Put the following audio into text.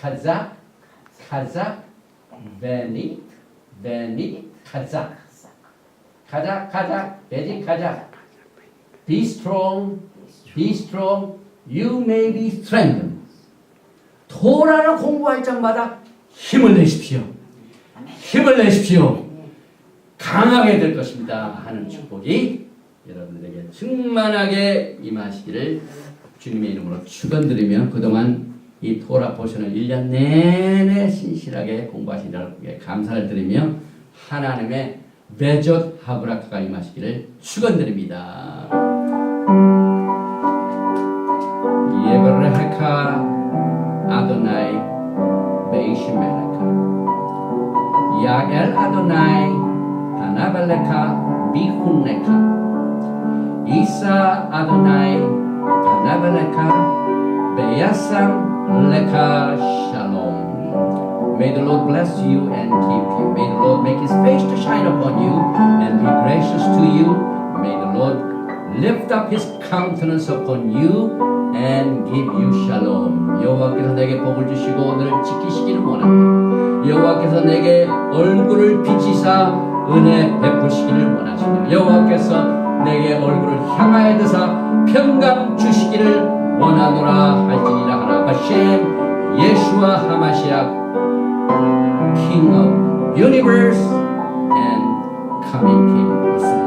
카자 카자 베니 베니 카자 가자 가자 베지 가자 be strong be strong. You may be strengthened. 토라를 공부할 적마다 힘을 내십시오. 힘을 내십시오. 강하게 될 것입니다. 하는 축복이 여러분들에게 충만하게 임하시기를 주님의 이름으로 축원드리며 그동안 이 토라 포션을 1년 내내 신실하게 공부하시느라고 감사를 드리며 하나님의 베젓 하브라카가 임하시기를 축원드립니다. 예브레하카 아도나이 베이시메라카. 야엘 아도나이 하나벨레카 비훈레카. 이사 아도나이 하나벨레카 베야삼 레카 샬롬 May the Lord bless you and keep you. May the Lord make his face to shine upon you and be gracious to you. May the Lord lift up his countenance upon you and give you shalom. 여호와께서 내게 복을 주시고 오늘을 지키시기를 원합니다. 여호와께서 내게 얼굴을 비치사 은혜 베푸시기를 원하시며 여호와께서 내게 얼굴을 향하여 드사 평강 주시기를 원하노라 할지니라 하나 바셈 예수와 하마시아 King of universe and coming King 있습니다. 아멘.